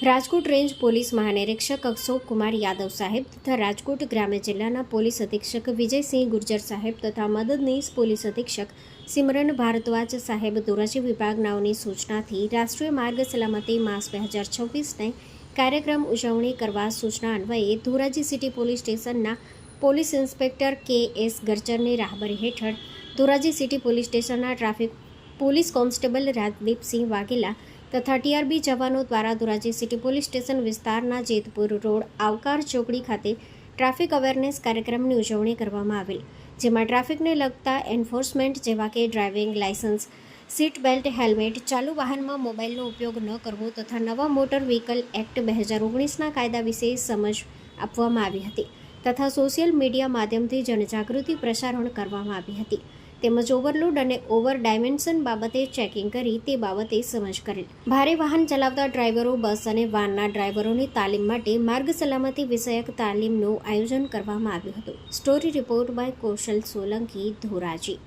Rajkot range police મહાનિરીક્ષક અશોક કુમાર યાદવ સાહેબ તથા રાજકોટ ગ્રામ્ય જિલ્લાના પોલીસ અધિક્ષક વિજયસિંહ ગુર્જર સાહેબ તથા મદદનીશ પોલીસ અધિક્ષક સિમરન ભારદ્વાજ સાહેબ ધોરાજી વિભાગનાઓની સૂચનાથી રાષ્ટ્રીય માર્ગ સલામતી માસ બે હજાર છવ્વીસને કાર્યક્રમ ઉજવણી કરવા સૂચના અન્વયે ધોરાજી સિટી પોલીસ સ્ટેશનના પોલીસ ઇન્સ્પેક્ટર કે એસ ગર્જરની રાહબરી હેઠળ ધોરાજી સિટી પોલીસ સ્ટેશનના traffic police constable Rajdeepsinh Vaghela તથા ટીઆરબી જવાનો દ્વારા ધોરાજી સિટી પોલીસ સ્ટેશન વિસ્તારના જેતપુર રોડ આવકાર ચોકડી ખાતે ટ્રાફિક અવેરનેસ કાર્યક્રમની ઉજવણી કરવામાં આવેલ, જેમાં ટ્રાફિકને લગતા એન્ફોર્સમેન્ટ જેવા કે driving licence seat belt, helmet, ચાલુ વાહનમાં મોબાઈલનો ઉપયોગ ન કરવો તથા નવા મોટર વ્હીકલ એક્ટ બે હજાર ઓગણીસના કાયદા વિશે સમજ આપવામાં આવી હતી તથા સોશિયલ મીડિયા માધ્યમથી જનજાગૃતિ પ્રસારણ કરવામાં આવી હતી. તેમજ ઓવરલોડ અને ઓવર ડાયમેન્શન બાબતે ચેકિંગ કરી તે બાબતે સમજ કરેલ. ભારે વાહન ચલાવતા ડ્રાઈવરો, બસ અને વાનના ડ્રાઈવરોની તાલીમ માટે માર્ગ સલામતી વિષયક તાલીમનું આયોજન કરવામાં આવ્યું હતું. Story report by Kaushal Solanki Dhoraji.